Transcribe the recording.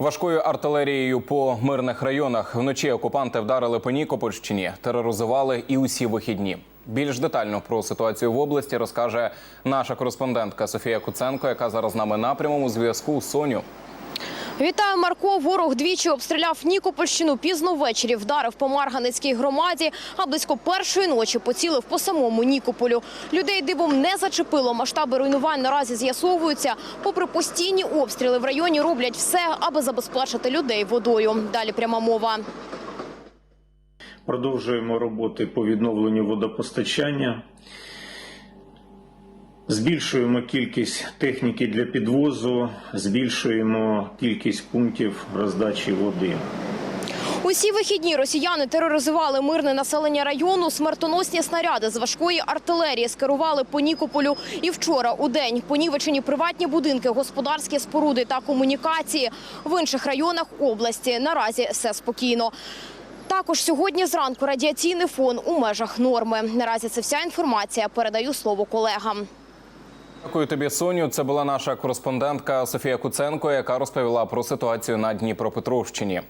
Важкою артилерією по мирних районах вночі окупанти вдарили по Нікопольщині, тероризували і усі вихідні. Більш детально про ситуацію в області розкаже наша кореспондентка Софія Куценко, яка зараз з нами на прямому зв'язку. Соню. Вітаю, Марко. Ворог двічі обстріляв Нікопольщину пізно ввечері. Вдарив по Марганецькій громаді, а близько першої ночі поцілив по самому Нікополю. Людей дивом не зачепило. Масштаби руйнувань наразі з'ясовуються. Попри постійні обстріли в районі роблять все, аби забезпечити людей водою. Далі пряма мова. Продовжуємо роботи по відновленню водопостачання. Збільшуємо кількість техніки для підвозу, збільшуємо кількість пунктів роздачі води. Усі вихідні росіяни тероризували мирне населення району. Смертоносні снаряди з важкої артилерії скерували по Нікополю. І вчора у день понівечені приватні будинки, господарські споруди та комунікації. В інших районах області наразі все спокійно. Також сьогодні зранку радіаційний фон у межах норми. Наразі це вся інформація. Передаю слово колегам. Дякую тобі, Соню. Це була наша кореспондентка Софія Куценко, яка розповіла про ситуацію на Дніпропетровщині.